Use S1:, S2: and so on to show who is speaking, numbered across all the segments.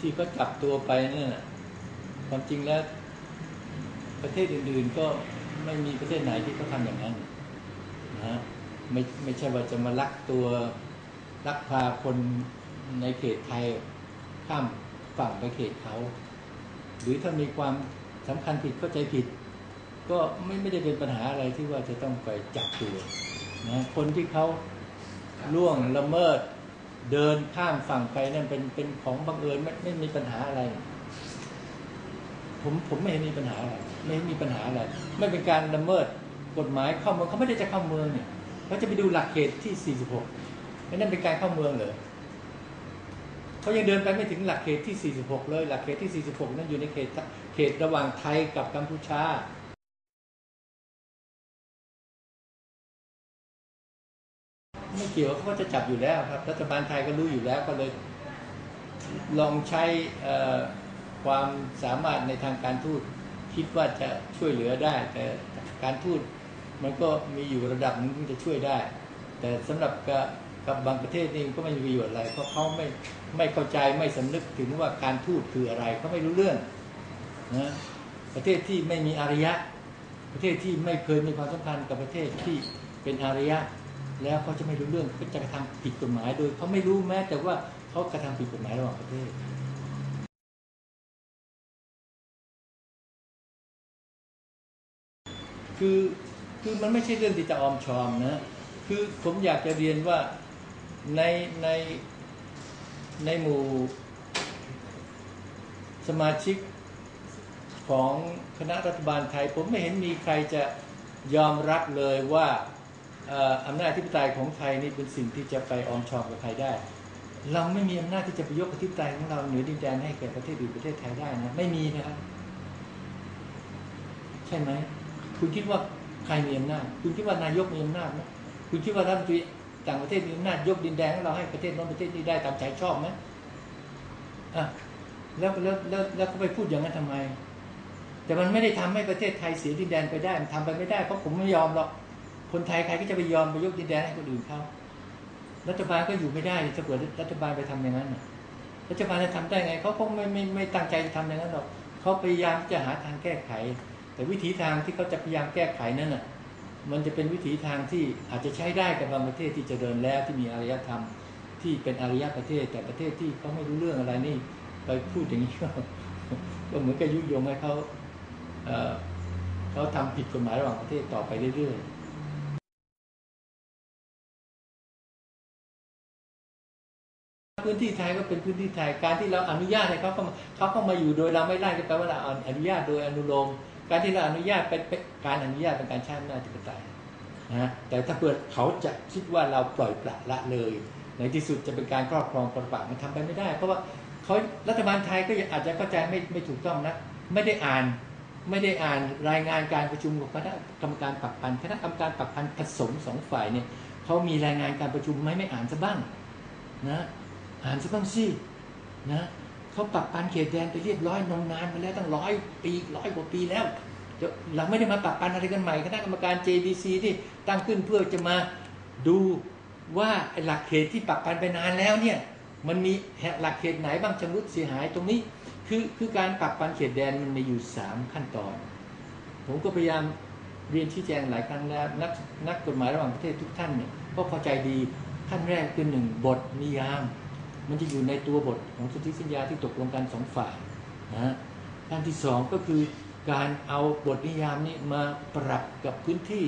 S1: ที่เขาจับตัวไปเนี่ยความจริงแล้ว ประเทศอื่น ๆ ก็ไม่มีประเทศไหนที่เขาทำอย่างนั้นนะฮะไม่ไม่ใช่ว่าจะมาลักตัวลักพาคนในเขตไทยข้ามฝั่งไปเขตเขา หรือถ้ามีความสำคัญผิดเข้าใจผิด ก็ไม่ไม่ได้เป็นปัญหาอะไรที่ว่าจะต้องไปจับตัวนะคนที่เขาล่วงละเมิด เดินข้ามฝั่งไปนั่นเป็นเป็นของบังเอิญไม่ไม่มีปัญหาอะไร ผมผมไม่เห็นมีปัญหาอะไรไม่มีปัญหาอะไรไม่เป็นการละเมิดกฎหมายเข้าเมืองเขาไม่ได้จะเข้าเมืองเนี่ยเขาจะไปดูหลักเขตที่ 46ไม่นั่นเป็นการเข้าเมืองเหรอเขายังเดินไปไม่ถึงหลักเขตที่ 46 เลย หลักเขตที่ 46 นั่นอยู่ในเขตเขตระหว่างไทยกับกัมพูชา ไม่เกี่ยวเขาก็จะจับอยู่แล้วครับ รัฐบาลไทยก็รู้อยู่แล้วก็เลยลองใช้ความสามารถในทางการทูตคิดว่าจะช่วยเหลือได้ แต่การทูตมันก็มีอยู่ระดับหนึงที่จะช่วยได้ แต่สำหรับกับบางประเทศนี่ก็ไม่มีประโยชน์อะไรเพราะเขาไม่ไม่เข้าใจไม่สำนึกถึงว่าการทูตคืออะไรเขาไม่รู้เรื่องนะประเทศที่ไม่มีอารยะ ประเทศที่ไม่เคยมีความสัมพันธ์กับประเทศที่เป็นอารยะ แล้วเขาจะไม่รู้เรื่องก็จะกระทำผิดกฎหมายโดยเขาไม่รู้แม้แต่ว่าเขากระทำผิดกฎหมายระหว่างประเทศคือคือมันไม่ใช่เรื่องที่จะออมชอมนะคือผมอยากจะเรียนว่าในในในหมู่สมาชิกของคณะรัฐบาลไทย ผมไม่เห็นมีใครจะยอมรับเลยว่า อำนาจที่ปไตยของไทยนี่เป็นสิ่งที่จะไปออมชอมกับใครได้ เราไม่มีอำนาจที่จะไปยกอธิปไตยของเราเหนือดินแดนให้แก่ประเทศอื่นประเทศไทยได้นะไม่มีนะครับใช่ไหมคุณคิดว่าใครมีอำนาจคุณคิดว่านายกมีอำนาจไหมคุณคิดว่ารัฐมนตรีต่างประเทศมีอำนาจยกดินแดนของเราให้ประเทศโน้นประเทศนี้ได้ตามใจชอบไหมอะแล้วแล้วแล้วแล้วเขาไปพูดอย่างนั้นทำไม แต่มันไม่ได้ทำให้ประเทศไทยเสียดินแดนไปได้มันทำไปไม่ได้เพราะผมไม่ยอมหรอก คนไทยใครก็จะไปยอมไปยกดินแดนให้คนอื่นเขารัฐบาลก็อยู่ไม่ได้ถ้าเกิดรัฐบาลไปทำอย่างนั้นน่ะรัฐบาลจะทำได้ไงเขาคงไม่ไม่ไม่ตั้งใจจะทำอย่างนั้นหรอกเขาพยายามจะหาทางแก้ไข แต่วิถีทางที่เขาจะพยายามแก้ไขนั้นน่ะ มันจะเป็นวิถีทางที่อาจจะใช้ได้กับบางประเทศที่เจริญแล้วที่มีอารยธรรม ที่เป็นอารยประเทศ แต่ประเทศที่เขาไม่รู้เรื่องอะไรนี่ ไปพูดอย่างนี้ก็ก็เหมือนกับยุยงให้เขาเอ่อเขาทำผิดกฎหมายระหว่างประเทศต่อไปเรื่อยๆ พื้นที่ไทยก็เป็นพื้นที่ไทยการที่เราอนุญาตให้เขาเข้ามาเขาเข้ามาอยู่โดยเราไม่ไล่ก็แปลว่าเราอนุญาตโดยอนุโลมการที่เราอนุญาตเป็นการอนุญาตเป็นการใช้อำนาจธิปไตยนะแต่ถ้าเปิดเขาจะคิดว่าเราปล่อยปละละเลย ในที่สุดจะเป็นการครอบครองปรปักษ์มันทำไปไม่ได้ เพราะว่าเขารัฐบาลไทยก็อาจจะเข้าใจไม่ไม่ถูกต้องนะไม่ได้อ่านไม่ได้อ่านรายงานการประชุมของคณะกรรมการปรับพันคณะกรรมการปรับพันผสมสองฝ่ายเนี่ยเขามีรายงานการประชุมไหมไม่อ่านซะบ้างนะ อ่านซะบ้างสินะเขาปรับพันเขตแดนไปเรียบร้อยนมนานมาแล้วตั้งร้อยปีร้อยกว่าปีแล้วเราไม่ได้มาปรับปันอะไรกันใหม่คณะกรรมการ JBC ที่ตั้งขึ้นเพื่อจะมาดูว่าหลักเขตที่ปรับปันไปนานแล้วเนี่ยมันมีหลักเขตไหนบ้างชำรุดเสียหายตรงนี้คือคือการปรับปันเขตแดนมันมีอยู่ 3 ขั้นตอน ผมก็พยายามเรียนชี้แจงหลายครั้งแล้วนักนักกฎหมายระหว่างประเทศทุกท่านเนี่ยก็เข้าใจดีขั้นแรกคือหนึ่งบทนิยาม มันจะอยู่ในตัวบทของสนธิสัญญาที่ตกลงกันสองฝ่ายนะขั้นที่สองก็คือการเอาบทนิยามนี้มาปรับกับพื้นที่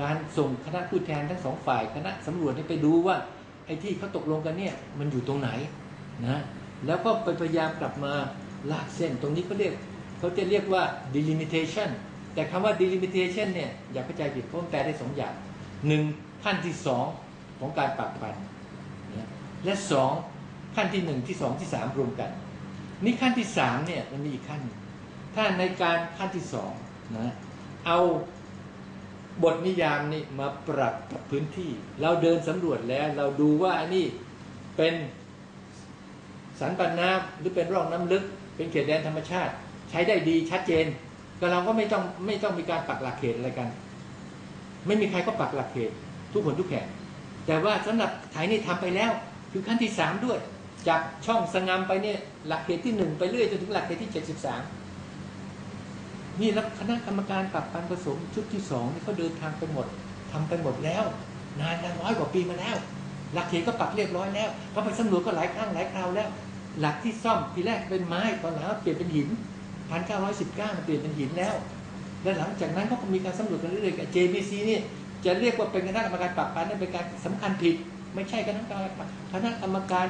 S1: การส่งคณะผู้แทนทั้งสองฝ่ายคณะสำรวจไปดูว่าไอ้ที่เขาตกลงกันเนี่ยมันอยู่ตรงไหนนะแล้วก็ไปพยายามกลับมาลากเส้นตรงนี้เขาเรียกเขาจะเรียกว่า delimitation แต่คำว่า delimitation เนี่ยอย่าเข้าใจผิดเพราะมันแปลได้สองอย่างหนึ่งขั้นที่สองของการปรับปันนและสอง ขั้นที่หนึ่งที่สองที่สามรวมกัน นี่ขั้นที่สามเนี่ยมันมีอีกขั้น ถ้าในการขั้นที่สองนะเอาบทนิยามนี่มาปรับกับพื้นที่ เราเดินสำรวจแล้ว เราดูว่าอันนี้เป็นสันปันน้ำหรือเป็นร่องน้ำลึก เป็นเขตแดนธรรมชาติ ใช้ได้ดีชัดเจน ก็เราก็ไม่ต้องไม่ต้องมีการปักหลักเขตอะไรกัน ไม่มีใครก็ปักหลักเขต ทุกคนทุกแห่งแต่ว่าสำหรับไทยนี่ทำไปแล้ว คือขั้นที่สามด้วย จากช่องสงามไปเนี่ยหลักเขตที่หนึ่งไปเรื่อยจนถึงหลักเขตที่เจ็ดสิบสามนี่แล้วคณะกรรมการปรับการผสมชุดที่สองนี่เขาเดินทางไปหมดทำไปหมดแล้ว นานร้อยกว่าปีมาแล้ว หลักเขตก็ปรับเรียบร้อยแล้วเขาไปสำรวจก็หลายครั้งหลายคราวแล้ว หลักที่ซ่อมทีแรกเป็นไม้ตอนหลังเปลี่ยนเป็นหินพันเก้าร้อยสิบเก้ามันเปลี่ยนเป็นหินแล้ว และหลังจากนั้นก็มีการสำรวจกันเรื่อยๆกับ JBC นี่จะเรียกว่าเป็นคณะกรรมการปรับปรามนั่นเป็นการสำคัญผิด ไม่ใช่คณะกรรมการคณะกรรมการ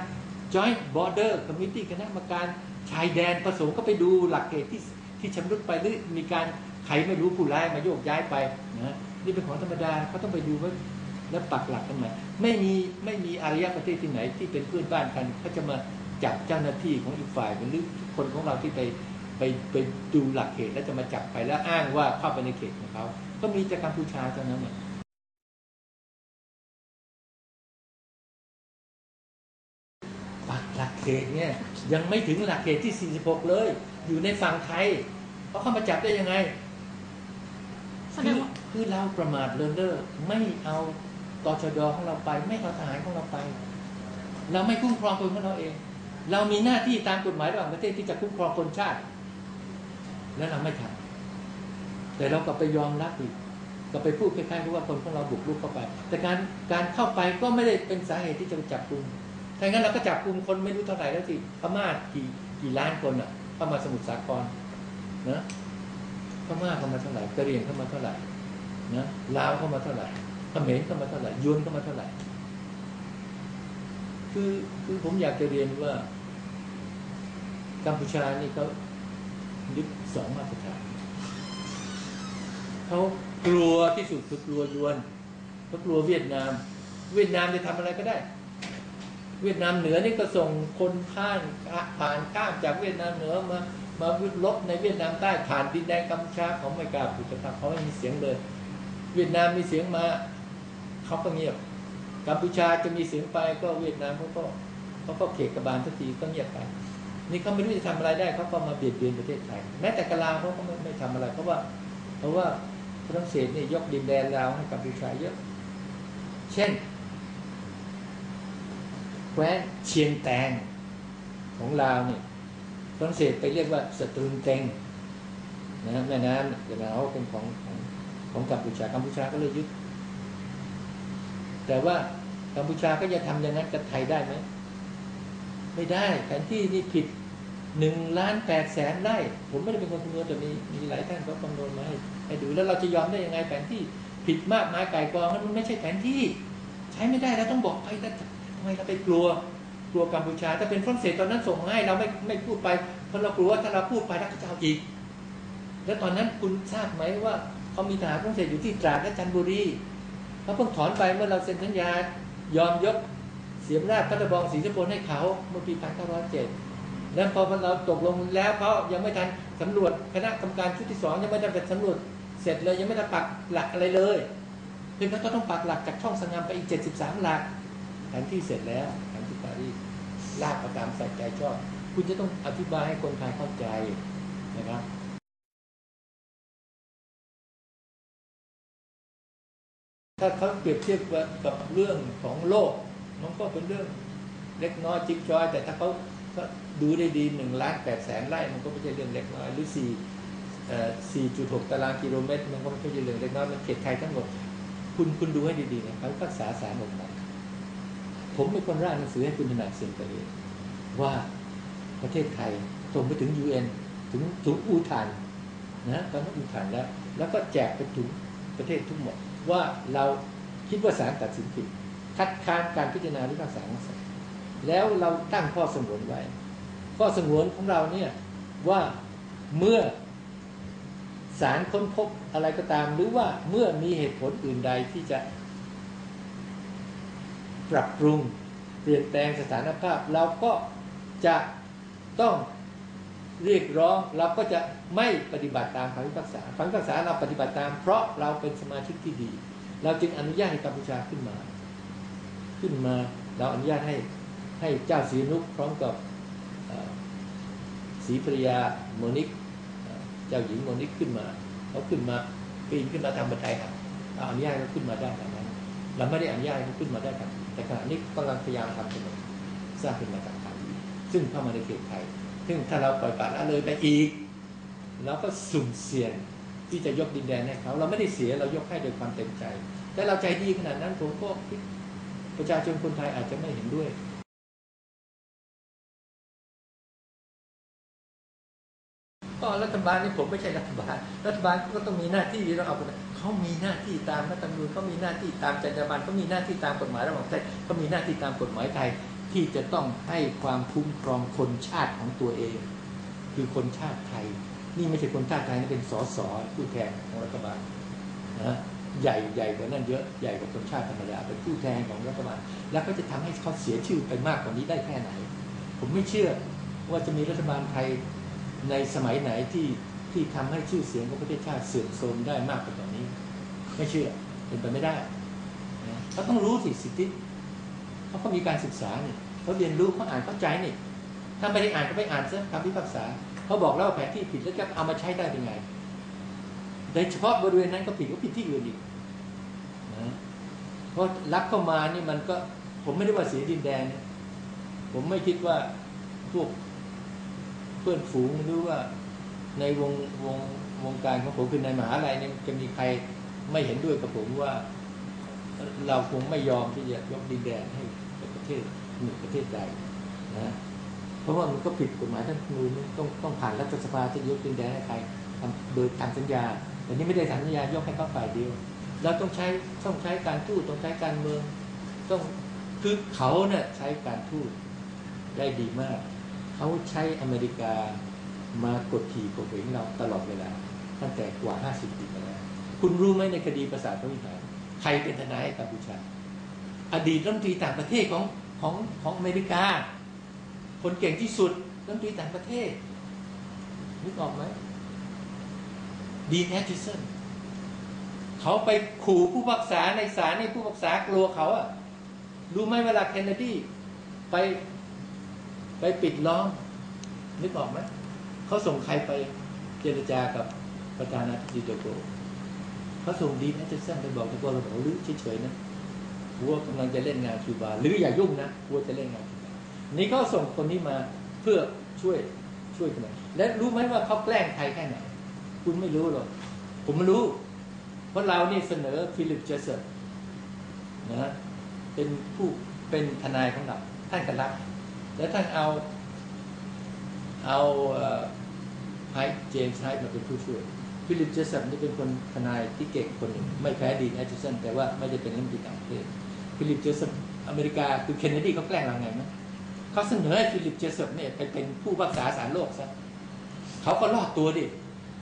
S1: Joint Border Committee คณะกรรมการชายแดนผสมก็ไปดูหลักเกณฑ์ที่ที่ชำรุดไปหรือมีการใครไม่รู้ผู้ร้ายมาโยกย้ายไปนะนี่เป็นของธรรมดาเขาต้องไปดูว่าแล้วปักหลักกันใหม่ไม่มีไม่มีอารยประเทศที่ไหนที่เป็นเพื่อนบ้านกันเขาจะมาจับเจ้าหน้าที่ของอีกฝ่ายหรือคนของเราที่ไปไปไปดูหลักเขตแล้วจะมาจับไปแล้วอ้างว่าเข้าไปในเขตของเขาก็มีจากกัมพูชาเท่านั้นน่ะ กหลักเขตเนี่ยยังไม่ถึงหลักเขตที่ 46 เลย อยู่ในฝั่งไทยเขาเข้ามาจับได้ยังไง
S2: แส
S1: คื
S2: ดง
S1: อ
S2: ว่า
S1: คือเราประมาทเลินเล่อไม่เอาตชดของเราไป ไม่เอาทหารของเราไป เราไม่คุ้มครองคนของเราเอง เรามีหน้าที่ตามกฎหมายระหว่างประเทศที่จะคุ้มครองคนชาติ แล้วเราไม่ทำแต่เราก็ไปยอมรับอีกก็ไปพูดคล้ายๆกับว่าคนของเราบุกรุกเข้าไป แต่การการเข้าไปก็ไม่ได้เป็นสาเหตุที่จะไปจับกลุ่ม ถ้างั้นเราก็จับกลุ่มคนไม่รู้เท่าไหร่แล้วสิพม่ากี่กี่ล้านคนอะเข้ามาสมุทรสาครนะพม่าเข้ามาเท่าไหร่กะเหรี่ยงเข้ามาเท่าไหร่นะลาวเข้ามาเท่าไหร่เขมรเข้ามาเท่าไหร่ยวนเข้ามาเท่าไหร่ คือคือผมอยากจะเรียนว่ากัมพูชานี่เขายึดสองมาตรฐานเขากลัวที่สุดคือกลัวยวนเขากลัวเวียดนาม เวียดนามจะทำอะไรก็ได้ เวียดนามเหนือนี่ก็ส่งคนข้ามผ่านข้ามจากเวียดนามเหนือมามาวิลบในเวียดนามใต้ผ่านดินแดนกัมพูชาเขาไม่กล้าพูดกันเขาไม่มีเสียงเลย เวียดนามมีเสียงมาเขาก็เงียบกัมพูชาจะมีเสียงไปก็เวียดนามเขาก็เขาก็เขกกระบาลทุกทีก็เงียบไปนี่เขาไม่รู้จะทำอะไรได้เขาก็มาเบียดเบียนประเทศไทยแม้แต่กะลาเขาก็ไม่ไม่ทำอะไรเพราะว่า เพราะว่าฝรั่งเศสนี่ยกดินแดนลาวให้กัมพูชาเยอะ เช่น ว้นเชียงแตงของลาวเนี่ยฝรั่งเศสไปเรียกว่าสตรุนเตงนะแม่น้ำเดี๋ยวเราเป็นของของของกัมพูชากัมพูชาก็เลยยึด แต่ว่ากัมพูชาก็จะทำอย่างนั้นกับไทยได้ไหมไม่ได้แผนที่นี่ผิดหนึ่งล้านแปดแสนไร่ผมไม่ได้เป็นคนคำนวณแต่มีมีหลายท่านเขาคำนวณมาให้ให้ดูแล้วเราจะยอมได้ยังไงแผนที่ผิดมากมายไก่กองนั้นมันไม่ใช่แผนที่ ใช้ไม่ได้เราต้องบอกไปแต่ ทำไมเราไปกลัวกลัวกัมพูชาถ้าเป็นฝรั่งเศสตอนนั้นส่งมาให้เราไม่ไม่พูดไปเพราะเรากลัวว่าถ้าเราพูดไปแล้วเขจะเอาอีก แล้วตอนนั้นคุณทราบไหมว่าเขามีทหารฝรั่งเศสอยู่ที่ตราดและจันทบุรีเขาเพิ่งถอนไปเมื่อเราเซ็นสัญญายอมยกเสียมราชพัตบองศรีสุพลให้เขาเมื่อปี 1907 แล้วพอเราตกลงแล้วเขายังไม่ทันสำรวจคณะกรรมการชุดที่สองยังไม่ทันไปสำรวจเสร็จเลยยังไม่ทันปักหลักอะไรเลยเพียงแต่ก็ต้องปักหลักจากช่องสงามไปอีก 73 หลัก แผนที่เสร็จแล้วแผนที่ปารีสลากปตามใส่ใจชอบ คุณจะต้องอธิบายให้คนไทยเข้าใจนะครับถ้าเขาเปรียบเทียบกับเรื่องของโลก มันก็เป็นเรื่องเล็กน้อยจิ๊บจอย แต่ถ้าเขาดูได้ดีหนึ่งล้านแปดแสนไร่มันก็ไม่ใช่เรื่องเล็กน้อย หรือสี่สี่จุดหกตารางกิโลเมตร มันก็ไม่ใช่เรื่องเล็กน้อย มันเขตไทยทั้งหมด คุณคุณดูให้ดีๆนะเขารักษาสารออกมา ผมเป็นคนร่างหนังสือให้คุณถนัดเซ็นไปเองว่าประเทศไทยส่งไปถึง UN ถึงถึงอูทานนะตอนนั้นอูทานแล้ว แล้วก็แจกไปถึงประเทศทุกหมด ว่าเราคิดว่าศาลตัดสินผิด คัดค้านการพิจารณาพิพากษาของศาลแล้วเราตั้งข้อสงวนไว้ ข้อสงวนของเราเนี่ยว่าเมื่อศาลค้นพบอะไรก็ตาม หรือว่าเมื่อมีเหตุผลอื่นใดที่จะ ปรับปรุง เปลี่ยนแปลงสถานภาพ เราก็จะต้องเรียกร้องเราก็จะไม่ปฏิบัติตามคำพิพากษาคำพิพากษาเราปฏิบัติตาม เพราะเราเป็นสมาชิกที่ดี เราจึงอนุญาตให้กัมพูชาขึ้นมา ขึ้นมาเราอนุญาตให้ให้เจ้าศรีนุกพร้อมกับศรีภรยาโมนิกเจ้าหญิงโมนิกขึ้นมาเขาขึ้นมาปีนขึ้นมาทางบันไดครับเราอนุญาตเขาขึ้นมาได้แบบนั้นเราไม่ได้อนุญาตให้เขาขึ้นมาได้ครับ แต่ขณะนี้กำลังพยายามทำถนนสร้างขึ้นมาจากฐานซึ่งเข้ามาในเขตไทย ซึ่งถ้าเราปล่อยปละละเลยไปอีกเราก็สุ่มเสี่ยงที่จะยกดินแดนให้เขาเราไม่ได้เสียเรายกให้โดยความเต็มใจ แต่เราใจดีขนาดนั้นผมก็คิดประชาชนคนไทยอาจจะไม่เห็นด้วย ก็รัฐบาลนี่ผมไม่ใช่รัฐบาล รัฐบาลก็ต้องมีหน้าที่ที่ต้องเอาเขามีหน้าที่ตามรัฐธรรมนูญเขามีหน้าที่ตามจรรยาบรรณเขามีหน้าที่ตามกฎหมายระหว่างประเทศเขามีหน้าที่ตามกฎหมายไทยที่จะต้องให้ความคุ้มครองคนชาติของตัวเอง คือคนชาติไทย นี่ไม่ใช่คนชาติไทยนี่เป็นสสผู้แทนของรัฐบาลนะใหญ่ใหญ่กว่านั้นเยอะใหญ่กว่าคนชาติธรรมดาเป็นผู้แทนของรัฐบาล แล้วก็จะทำให้เขาเสียชื่อไปมากกว่านี้ได้แค่ไหน ผมไม่เชื่อว่าจะมีรัฐบาลไทย ในสมัยไหนที่ที่ทำให้ชื่อเสียงของประเทศชาติเสื่อมโทรมได้มากกว่าตอนนี้ ไม่เชื่อเป็นไปไม่ได้นะเขาต้องรู้สิสิทธิเขาก็มีการศึกษาเนี่ยเขาเรียนรู้เขาอ่านเข้าใจนี่ถ้าไม่ได้อ่านก็ไปอ่านซะคำพิพากษาเขาบอกแล้วว่าแผนที่ผิดแล้วจะเอามาใช้ได้เป็นไงโดยเฉพาะบริเวณนั้นก็ผิดก็ผิดที่อื่นอีกนะเพราะรับเข้ามานี่มันก็ผมไม่ได้ว่าเสียดินแดน ผมไม่คิดว่าพวก เพื่อนฝูงหรือว่าในวงวงวงการของผมคือในมหาลัยเนี่ยจะมีใครไม่เห็นด้วยกับผมว่า เราคงไม่ยอมที่จะยกดินแดนให้กับประเทศหนึ่งประเทศใดนะเพราะว่ามันก็ผิดกฎหมายท่านนูนต้องต้องผ่านรัฐสภาที่ยกดินแดนให้ใครทำโดยทำสัญญาแต่นี่ไม่ได้ทำสัญญายกให้เขาฝ่ายเดียวเราต้องใช้ต้องใช้การทูตต้องใช้การเมือง ต้องคือเขาเนี่ยใช้การทูตได้ดีมาก เขาใช้อเมริกามากดขี่กดเหงเราตลอดเวลา ตั้งแต่กว่า 50 ปีมาแล้ว คุณรู้ไหมในคดีประสาทพระวิหารใครเป็นทนายกัมพูชา อดีตรัฐมนตรีต่างประเทศของของของอเมริกา คนเก่งที่สุดรัฐมนตรีต่างประเทศนึกออกไหมดีนแอตติสันเขาไปขู่ผู้พักษาในศาลนี่ผู้พักษากลัวเขาอะรู้ไหมเวลาเคนเนดีไป ไปปิดล้อมนึกออกไหมเขาส่งใครไปเจรจากับประธานาธิบดีโดโกเขาส่งดีนแอตติสันไปบอกโดโกเราบอกว่าหรือเฉยๆนะวัวกำลังจะเล่นงานคิวบาหรืออย่ายุ่งนะวัวจะเล่นงานคิวบานี่เขาส่งคนนี้มาเพื่อช่วยช่วยกันมและรู้ไหมว่าเขาแกล้งใครแค่ไหน คุณไม่รู้หรอกผมไม่รู้ เพราะเรานี่เสนอฟิลิปเจสันนะเป็นผู้เป็นทนายของเราท่านก็รับ แล้วท่านเอา เอาไฮเจมส์ไฮมาเป็นผู้ช่วยฟิลิปเจสันนี่เป็นคนทนายที่เก่งคนหนึ่งไม่แพ้ดีนแอตติสันแต่ว่าไม่ได้เป็นรัฐมนตรีต่างประเทศฟิลิปเจสันอเมริกาคือเคนเนดีเขาแกล้งเราไงมั้ยเขาเสนอให้ฟิลิปเจสันเนี่ยไปเป็นผู้รักษาสารโลกซะเขาก็รอดตัวดิ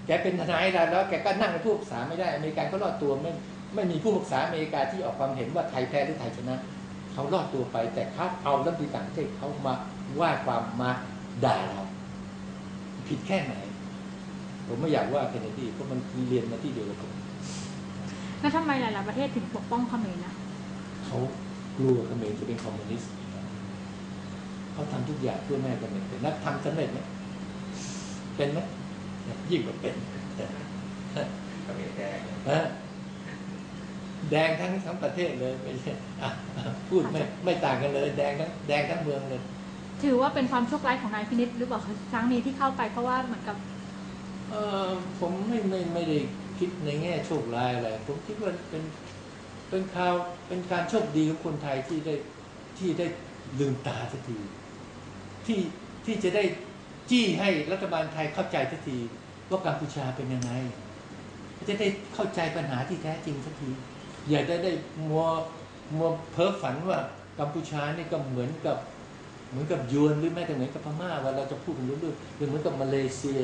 S1: แกเป็นทนายได้แล้วแกก็นั่งเป็นผู้ปรึกษาไม่ได้อเมริกาก็รอดตัวไม่ไม่มีผู้ปรึกษาอเมริกาที่ออกความเห็นว่าไทยแพ้หรือไทยชนะ เขารอดตัวไป แต่เขาเอารัฐมนตรีต่างประเทศเขามาว่าความมาด่าเราผิดแค่ไหน ผมไม่อยากว่าเคนเนดีเพราะมันเรียนมาที่เดียวกับผม
S2: แล้วทำไมหลาย ๆ ประเทศถึงปกป้องเขมรนะ
S1: เขากลัวเขมรจะเป็นคอมมิวนิสต์เขาทำทุกอย่างเพื่อแม่เขมรเป็นนักทำสำเร็จไหมเป็นไหมยิ่งกว่าเป็น
S3: ก็มีแดง
S1: ฮะ แดงทั้งทั้งประเทศเลยไม่ใช่อะพูดไม่ไม่ต่างกันเลย แดงทั้งแดงทั้งเมืองเลย
S2: ถือว่าเป็นความโชคร้ายของนายพินิษหรือเปล่าคะครั้งนี้ที่เข้าไปเพราะว่าเหมือนกับ
S1: เออผมไม่ไม่ไม่ได้คิดในแง่โชคร้ายอะไรผมคิดว่าเป็นเป็นข่าวเป็นการโชคดีของคนไทยที่ได้ที่ได้ลืมตาสักทีที่ที่จะได้จี้ให้รัฐบาลไทยเข้าใจสักทีว่ากัมพูชาเป็นยังไงจะได้เข้าใจปัญหาที่แท้จริงสักที อย่าได้ได้มัวมัวเพ้อฝันว่ากัมพูชานี่ก็เหมือนกับเหมือนกับยวนหรือแม้แต่เหมือนกับพม่าว่าเราจะพูดกันรู้เรื่องหรือเหมือนกับมาเลเซีย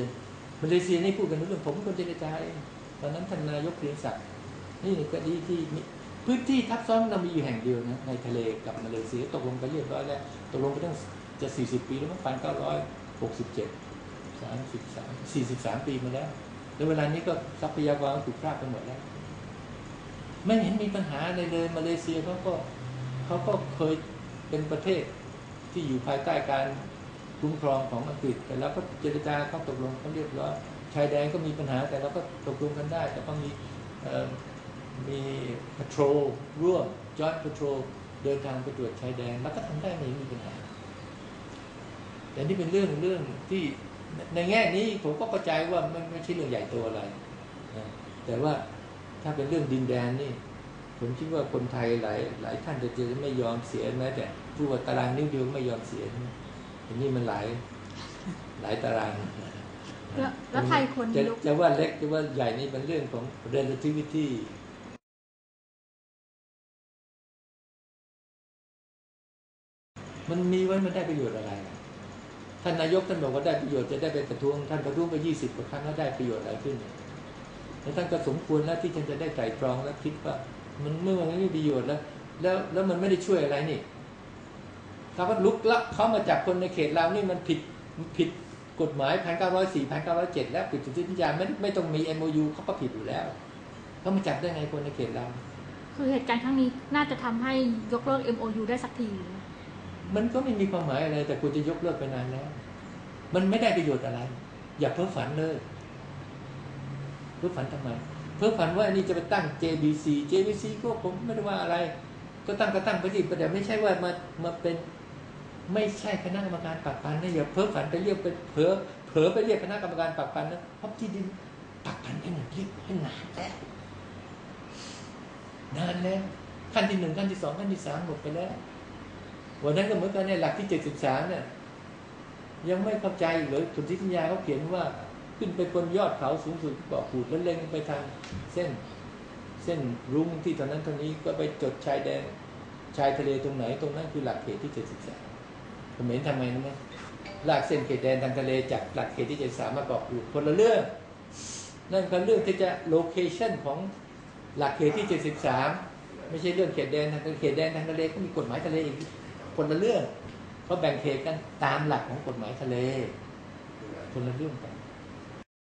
S1: มาเลเซียนี่พูดกันรู้เรื่องผมเป็นคนเจรจาเองตอนนั้นท่านนายกเพียงศักดิ์นี่ก็ดีที่พื้นที่ทับซ้อนเรามีอยู่แห่งเดียวนะในทะเลกับมาเลเซียตกลงไปเรียบร้อยแล้วตกลงไปตั้งจะ 40 ปีแล้วมั้งพันเก้าร้อยหกสิบเจ็ดสามสิบสามสี่สิบสามปีมาแล้วแล้วเวลานี้ก็ทรัพยากรถูกพรากไปหมดแล้ว ไม่เห็นมีปัญหาอะไรเลยมาเลเซียเขาก็เขาก็เคยเป็นประเทศที่อยู่ภายใต้การคุ้มครองของอังกฤษ แต่เราก็เจรจาเขาตกลงเขาเรียบร้อยชายแดนก็มีปัญหาแต่เราก็ตกลงกันได้ แต่ก็มีมี patrol ร่วม joint patrol เดินทางไปตรวจชายแดน แล้วก็ทำได้ไม่มีปัญหาแต่นี่เป็นเรื่องเรื่องที่ในแง่นี้ผมก็เข้าใจว่ามันไม่ใช่เรื่องใหญ่โตอะไร แต่ว่า ถ้าเป็นเรื่องดินแดนนี่ ผมคิดว่าคนไทยหลายหลายท่านจะจะไม่ยอมเสียแม้แต่ผู้ว่าตารางนิ้วเดียวไม่ยอมเสียอันนี้มันหลายหลายตาราง
S2: แล้วแล้วไทยควร
S1: จะ
S2: ยก
S1: จะว่าเล็กจะว่าใหญ่นี่เป็นเรื่องของ relativity มันมีไว้มันได้ประโยชน์อะไรล่ะท่านนายกท่านบอกว่าได้ประโยชน์จะได้ไปประท้วงท่านประท้วงไปยี่สิบกว่าครั้งแล้วได้ประโยชน์อะไรขึ้น แล้วท่านก็สมควรแล้วที่ท่านจะได้ไตร่ตรองและคิดว่า มันเมื่อมันไม่มีประโยชน์แล้ว แล้วแล้วมันไม่ได้ช่วยอะไรนี่เขาก็ลุกลักเขามาจับคนในเขตเรานี่มันผิดผิดกฎหมายพันเก้าร้อยสี่พันเก้าร้อยเจ็ดแล้วผิดสิทธิปัญญาไม่ไม่ต้องมี MOU เขาก็ผิดอยู่แล้วเขามาจับได้ไงคนในเขตเรา
S2: คือเหตุการณ์ครั้งนี้น่าจะทำให้ยกเลิก MOU ได้สักที
S1: มันก็ไม่มีความหมายอะไร แต่คุณจะยกเลิกไปนานแล้ว มันไม่ได้ประโยชน์อะไร อย่าเพ้อฝันเลยเพ้อฝันทำไมเพ้อฝันว่าอันี่จะไปตั้ง JBC JBC ก็ผมไม่ได้ว่าอะไร ก็ตั้งก็ตั้งไปดิแต่ไม่ใช่ว่ามามาเป็นไม่ใช่คณะกรรมการปรับปันนะอย่าเพ้อฝันไปเรียกไปเพ้อเผลอไปเรียกคณะกรรมการปรับปันนะเพราะที่ดินปรับปันให้หนึ่งเรียกให้นานแล้วนานแล้วขั้นที่หนึ่งขั้นที่สองขั้นที่สามหมดไปแล้ววันนั้นก็เหมือนกันในหลักที่เจ็ดสิบสามเนี่ยยังไม่เข้าใจอีกเลยสุนทธิปัญญาเขาเขียนว่า ขึ้นไปบนยอดเขาสูงสุดกาะผูดแล้วเล็งไปทางเส้นเส้นรุ้งที่ตอนนั้นตอนนี้ก็ไปจดชายแดนชายทะเลตรงไหนตรงนั้นคือหลักเขตที่เจ็ดสิบสามเขมรทำไงรู้ไหมลากเส้นเขตแดนทางทะเลจากหลักเขตที่เจ็ดสามมาเกาะผูดคนละเรื่อง นั่นคือเรื่องที่จะโลเคชันของหลักเขตที่เจ็ดสิบสามไม่ใช่เรื่องเขตแดนทางเขตแดนทางทะเลก็มีกฎหมายทะเลอีกคนละเรื่องเขาแบ่งเขตกันตามหลักของกฎหมายทะเล คนละเรื่องกัน